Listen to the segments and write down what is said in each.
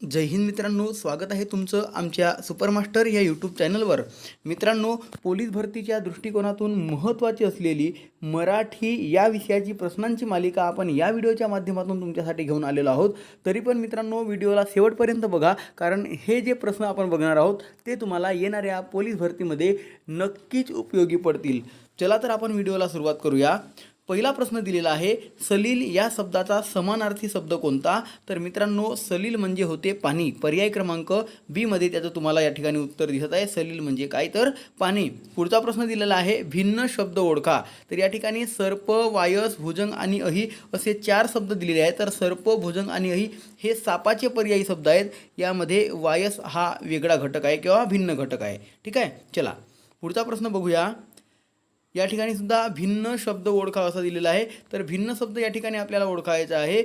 जय हिंद मित्रांनो स्वागत आहे तुमचं आमच्या सुपरमास्टर या यूट्यूब चॅनलवर. मित्रांनो पोलीस भरतीच्या दृष्टिकोनातून महत्त्वाची असलेली मराठी या विषयाची प्रश्नांची मालिका आपण या व्हिडिओच्या माध्यमातून तुमच्यासाठी घेऊन आलेलो आहोत. तरी पण मित्रांनो व्हिडिओला शेवटपर्यंत बघा कारण हे जे प्रश्न आपण बघणार आहोत ते तुम्हाला येणाऱ्या पोलीस भरतीमध्ये नक्कीच उपयोगी पडतील. चला तर आपण व्हिडिओला सुरुवात करूया. पहिला प्रश्न दिलेला आहे सलील या शब्दाचा समानार्थी शब्द कोणता? तर मित्रांनो सलील म्हणजे होते पाणी. पर्याय क्रमांक बीमध्ये त्याचं तुम्हाला या ठिकाणी उत्तर दिसत आहे. सलील म्हणजे काय? तर पाणी. पुढचा प्रश्न दिलेला आहे भिन्न शब्द ओळखा. तर या ठिकाणी सर्प वायस भुजंग आणि अही असे चार शब्द दिलेले आहेत. तर सर्प भुजंग आणि अही हे सापाचे पर्यायी शब्द आहेत. यामध्ये वायस हा वेगळा घटक आहे किंवा भिन्न घटक आहे. ठीक आहे? चला. पुढचा प्रश्न बघूया. या ठिकाणी सुद्धा भिन्न शब्द ओळखावा असा दिलेला आहे. तर भिन्न शब्द या ठिकाणी आपल्याला ओळखायचा आहे.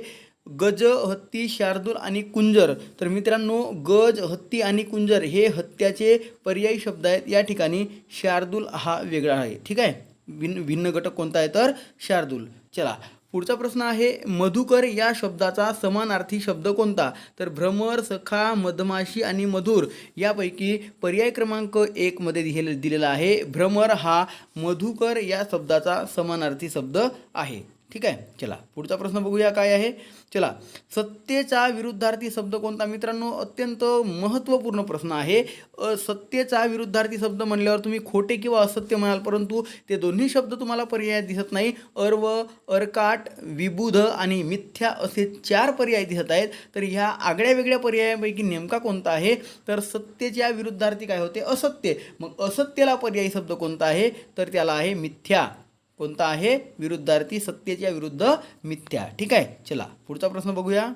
गज हत्ती शार्दूल आणि कुंजर. तर मित्रांनो गज हत्ती आणि कुंजर हे हत्याचे पर्यायी शब्द आहेत. या ठिकाणी शार्दूल हा वेगळा आहे. ठीक आहे? भिन्न भिन्न घटक कोणता आहे? तर शार्दूल. चला. पुढचा प्रश्न आहे मधुकर या शब्दाचा समानार्थी शब्द कोणता? तर भ्रमर सखा मधमाशी आणि मधुर यापैकी पर्याय क्रमांक एकमध्ये दिले दिलेला आहे. भ्रमर हा मधुकर या शब्दाचा समानार्थी शब्द आहे. ठीक आहे? चला पुढचा प्रश्न बघूया काय आहे. चला सत्तेचा विरुद्धार्थी शब्द कोणता? मित्रांनो अत्यंत महत्त्वपूर्ण प्रश्न आहे. सत्तेचा विरुद्धार्थी शब्द म्हणल्यावर तुम्ही खोटे किंवा असत्य म्हणाल परंतु ते दोन्ही शब्द तुम्हाला पर्याय दिसत नाही. अर्व अर्काट विबुध आणि मिथ्या असे चार पर्याय दिसत आहेत. तर ह्या आगळ्या वेगळ्या पर्यायांपैकी नेमका कोणता आहे? तर सत्तेच्या विरुद्धार्थी काय होते? असत्य. मग असत्यला पर्यायी शब्द कोणता आहे? तर त्याला आहे मिथ्या. कोणता आहे? विरुद्धार्थी सत्तेच्या विरुद्ध मिथ्या. ठीक आहे? चला पुढचा प्रश्न बघूया.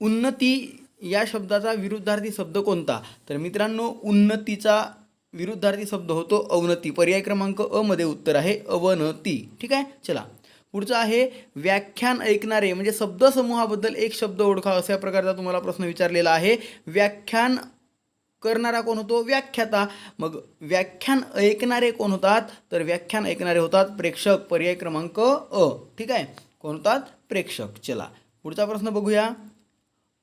उन्नती या शब्दाचा विरुद्धार्थी शब्द कोणता? तर मित्रांनो उन्नतीचा विरुद्धार्थी शब्द होतो अवनती. पर्याय क्रमांक अ मध्ये उत्तर आहे अवनती. ठीक आहे? चला. पुढचं आहे व्याख्यान ऐकणारे म्हणजे शब्दसमूहाबद्दल एक शब्द ओळखा अशा प्रकारचा तुम्हाला प्रश्न विचारलेला आहे. व्याख्यान करणारा कोण होतो? व्याख्याता. मग व्याख्यान ऐकणारे कोण होतात? तर व्याख्यान ऐकणारे होतात प्रेक्षक पर्याय क्रमांक अ. ठीक आहे? कोण होतात? प्रेक्षक. चला पुढचा प्रश्न बघूया.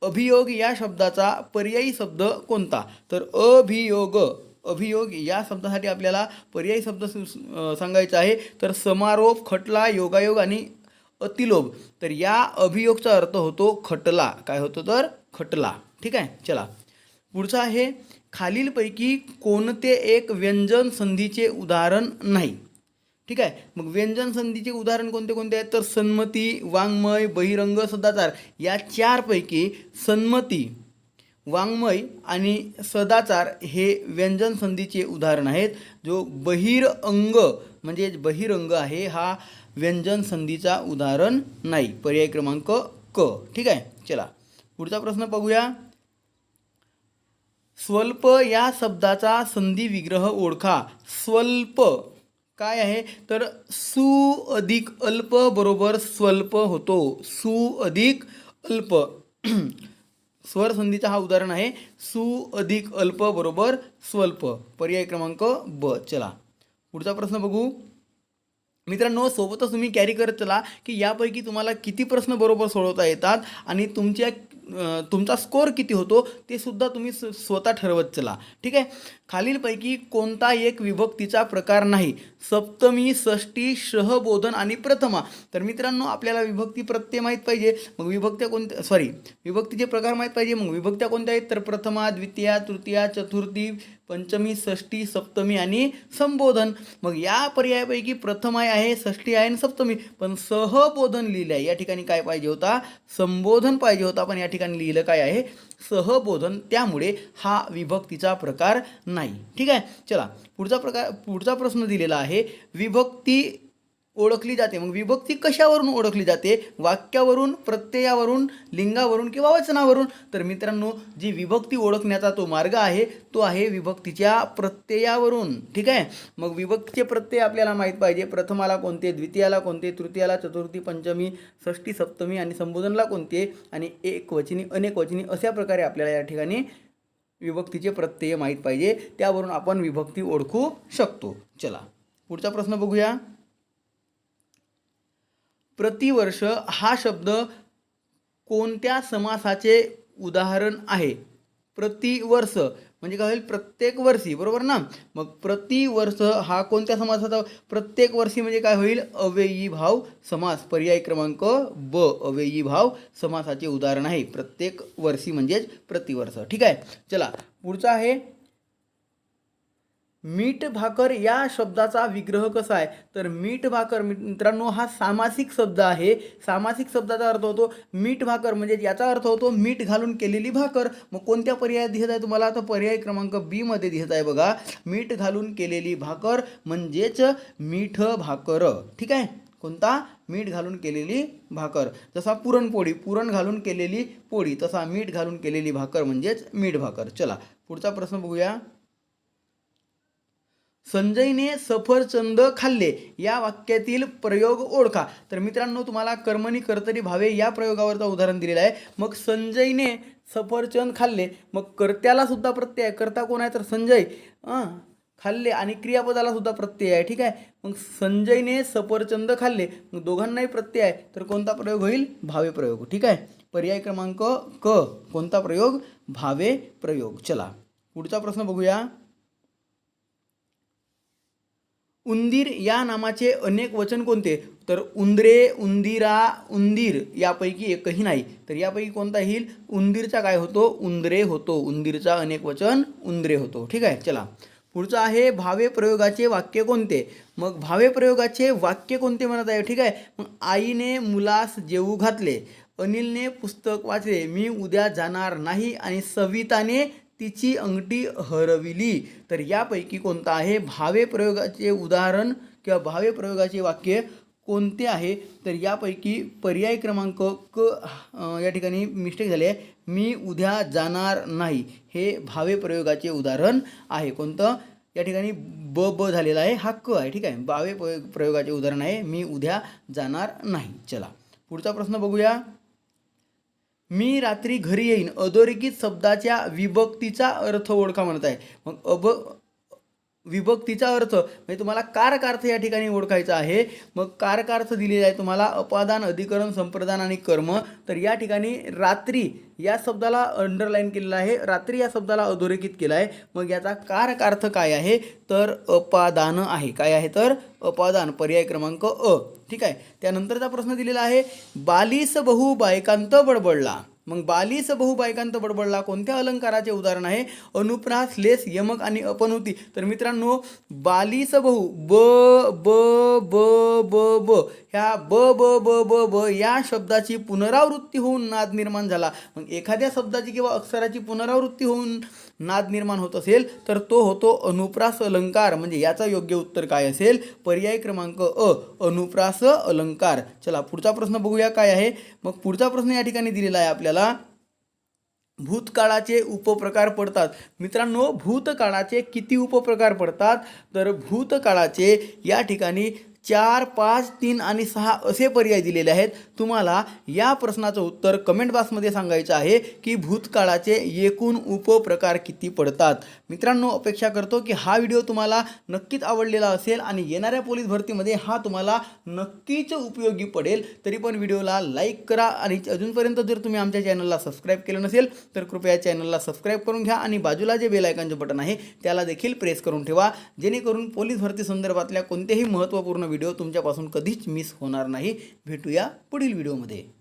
अभियोग या शब्दाचा पर्यायी शब्द कोणता? तर अभियोग. अभियोग या शब्दासाठी आपल्याला पर्यायी शब्द सु- सांगायचा आहे. तर समारोप खटला योगायोग आणि अतिलोभ. तर या अभियोगचा अर्थ होतो खटला. काय होतो तर? खटला. ठीक आहे? चला. पुढचा आहे खालीलपैकी कोणते एक व्यंजन संधीचे उदाहरण नाही. ठीक आहे? मग व्यंजन संधीचे उदाहरण कोणते कोणते आहेत? तर सन्मती वाङ्मय बहिरंग सदाचार. या चारपैकी सन्मती वाङ्मय आणि सदाचार हे व्यंजन संधीचे उदाहरण आहेत. जो बहिरंग म्हणजे बहिरंग आहे हा व्यंजन संधीचा उदाहरण नाही. पर्याय क्रमांक क. ठीक आहे? चला. पुढचा प्रश्न बघूया. स्वल्प या शब्दाचा संधी विग्रह ओळखा. स्वल्प. काय आहे? तर सु अधिक अल्प बरोबर स्वल्प होतो. सु अधिक अल्प. स्वर संधीचा हा उदाहरण आहे. सु अधिक अल्प बरोबर स्वल्प. पर्याय क्रमांक ब. चला. पुढचा प्रश्न बघू. मित्रांनो सोबतच तुम्ही कॅरी करत चला की यापैकी तुम्हाला किती प्रश्न बरोबर सोडवता येतात आणि तुमच्या तुमचा स्कोअर किती होतो ते सुद्धा तुम्ही स्वतः ठरवत चला. ठीक आहे? खालीलपैकी कोणता एक विभक्तीचा प्रकार नाही? सप्तमी षष्टी शहबोधन आणि प्रथमा. तर मित्रांनो आपल्याला विभक्ती प्रत्यय माहीत पाहिजे. मग विभक्त्या कोणत्या सॉरी विभक्तीचे प्रकार माहीत पाहिजे. मग विभक्त्या कोणत्या आहेत? तर प्रथमा द्वितीया तृतीया चतुर्थी पंचमी षष्टी सप्तमी आणि संबोधन. मग या पर्यायापैकी प्रथम आहे आहे षष्टी आहे आणि सप्तमी. पण सहबोधन लिहिलं आहे या ठिकाणी काय पाहिजे होता? संबोधन पाहिजे होता. पण या ठिकाणी लिहिलं काय आहे? सहबोधन. त्यामुळे हा विभक्तीचा प्रकार नाही. ठीक आहे? चला पुढचा प्रकार पुढचा प्रश्न दिलेला आहे. विभक्ती ओळखली जाते. मग विभक्ती कशावरून ओळखली जाते? वाक्यावरून प्रत्ययावरून लिंगावरून किंवा वचनावरून? तर मित्रांनो जी विभक्ती ओळखण्याचा तो मार्ग आहे तो आहे विभक्तीच्या प्रत्ययावरून. ठीक आहे? मग विभक्तीचे प्रत्यय आपल्याला माहीत पाहिजे. प्रथमाला कोणते द्वितीयाला कोणते तृतीयाला चतुर्थी पंचमी षष्टी सप्तमी आणि संबोधनला कोणते? आणि एक वचनी अनेक वचनी अशा प्रकारे आपल्याला या ठिकाणी विभक्तीचे प्रत्यय माहीत पाहिजे. त्यावरून आपण विभक्ती ओळखू शकतो. चला पुढचा प्रश्न बघूया. प्रतिवर्ष हा शब्द कोणत्या समासाचे उदाहरण आहे? प्रतिवर्ष. म्हणजे काय होईल? प्रत्येक वर्षी. बरोबर ना? मग प्रतिवर्ष हा कोणत्या समासाचा? प्रत्येक वर्षी म्हणजे काय होईल? अव्ययी भाव समास. पर्याय क्रमांक ब. अव्ययी भाव समासाचे उदाहरण आहे. प्रत्येक वर्षी म्हणजेच प्रतिवर्ष. ठीक आहे? चला. पुढचा आहे. मीठ भाकर या शब्दाचा विग्रह कसा आहे? तर मीठ भाकर मित्रांनो हा सामासिक शब्द आहे. सामासिक शब्दाचा अर्थ होतो मीठ भाकर. म्हणजे याचा अर्थ होतो मीठ घालून केलेली भाकर. मग कोणत्या पर्यायात दिसत आहे तुम्हाला? तर पर्याय क्रमांक बी मध्ये दिसत आहे बघा. मीठ घालून केलेली भाकर म्हणजेच मीठ भाकर. ठीक आहे? कोणता? मीठ घालून केलेली भाकर. जसा पुरणपोळी पुरण घालून केलेली पोळी तसा मीठ घालून केलेली भाकर म्हणजेच मीठ भाकर. चला पुढचा प्रश्न बघूया. संजयने सफरचंद खाल्ले. या वाक्यातील प्रयोग ओळखा. तर मित्रांनो तुम्हाला कर्मणी कर्तरी भावे या प्रयोगावरचं उदाहरण दिलेलं आहे. मग संजयने सफरचंद खाल्ले. मग कर्त्याला सुद्धा प्रत्यय आहे. कर्ता कोण आहे? तर संजय. खाल्ले आणि क्रियापदाला सुद्धा प्रत्यय आहे. ठीक आहे? मग संजयने सफरचंद खाल्ले. मग दोघांनाही प्रत्यय आहे. तर कोणता प्रयोग होईल? भावे प्रयोग. ठीक आहे? पर्याय क्रमांक क. कोणता प्रयोग? भावे प्रयोग. चला. पुढचा प्रश्न बघूया. उंदीर या नामाचे अनेक वचन कोणते? तर उंदरे उंदिरा उंदीर यापैकी एकही नाही. तर यापैकी कोणता येईल? उंदीरचा काय होतो? उंदरे होतो. उंदीरचा अनेक वचन उंदरे होतो. ठीक आहे? चला. पुढचं आहे भावे प्रयोगाचे वाक्य कोणते? मग भावे प्रयोगाचे वाक्य कोणते म्हणत आहे? ठीक आहे? मग आईने मुलास जेवू घातले. अनिलने पुस्तक वाचले. मी उद्या जाणार नाही आणि सविताने तिची अंगठी हरविली. तर यापैकी कोणता आहे? भावे प्रयोगाचे उदाहरण किंवा भावे प्रयोगाचे वाक्य कोणते आहे? तर यापैकी पर्याय क्रमांक क या ठिकाणी मिस्टेक झाले आहे. मी उद्या जाणार नाही. हे भावे प्रयोगाचे उदाहरण आहे. कोणतं? या ठिकाणी ब ब झालेला आहे. हा क आहे. ठीक आहे. भावे प्रयोग- प्रयोगाचे उदाहरण आहे. मी उद्या जाणार नाही. चला. पुढचा प्रश्न बघूया. मी रात्री घरी येईन अधोरेखित शब्दाच्या विभक्तीचा अर्थ ओळखा म्हणत आहे. मग अभ विभक्तीचा अर्थ म्हणजे तुम्हाला कारकार्थ या ठिकाणी ओळखायचा आहे. मग कारकार्थ दिलेला आहे तुम्हाला अपादान अधिकरण संप्रदान आणि कर्म. तर या ठिकाणी रात्री या शब्दाला अंडरलाईन केलेला आहे. रात्री या शब्दाला अधोरेखित केला आहे. मग याचा कारकार्थ काय आहे? तर अपादान आहे. काय आहे तर? अपादान पर्याय क्रमांक अ. ठीक आहे? त्यानंतरचा प्रश्न दिलेला आहे बालीस बहु बायकांत बडबडला. मग बालीस बहुबायकांत बडबडला. कोणत्या अलंकाराचे उदाहरण आहे? अनुप्रास लेस यमक आणि अपनुती. तर मित्रांनो बालीस बहु ब ब ब ब ब ह्या ब ब ब ब ब या शब्दाची पुनरावृत्ती होऊन नाद निर्माण झाला. मग एखाद्या शब्दाची किंवा अक्षराची पुनरावृत्ती होऊन नाद निर्माण होत असेल तर तो होतो अनुप्रास अलंकार म्हणजे याचा योग्य उत्तर काय असेल? पर्याय क्रमांक अ अनुप्रास अलंकार चला पुढचा प्रश्न बघूया काय आहे. मग पुढचा प्रश्न या ठिकाणी दिलेला आहे आपल्याला. भूतकाळाचे उपप्रकार पडतात. मित्रांनो भूतकाळाचे किती उपप्रकार पडतात? तर भूतकाळाचे या ठिकाणी चार पाच तीन आणि सहा असे पर्याय दिलेले आहेत. तुम्हाला या प्रश्नाचं उत्तर कमेंट बॉक्समध्ये सांगायचं आहे की भूतकाळाचे एकूण उपप्रकार किती पडतात? मित्रांनो अपेक्षा करतो की हा व्हिडिओ तुम्हाला नक्कीच आवडलेला असेल आणि येणाऱ्या पोलीस भरतीमध्ये हा तुम्हाला नक्कीच उपयोगी पडेल. तरी पण व्हिडिओला लाईक करा आणि अजूनपर्यंत जर तुम्ही आमच्या चॅनलला सबस्क्राईब केलं नसेल तर कृपया चॅनलला सबस्क्राईब करून घ्या आणि बाजूला जे बेल बटन आहे त्याला देखील प्रेस करून ठेवा. जेणेकरून पोलीस भरती संदर्भातल्या कोणतेही महत्त्वपूर्ण व्हिडिओ तुमच्यापासून कधीच मिस होणार नाही. भेटूया पुढील व्हिडिओमध्ये.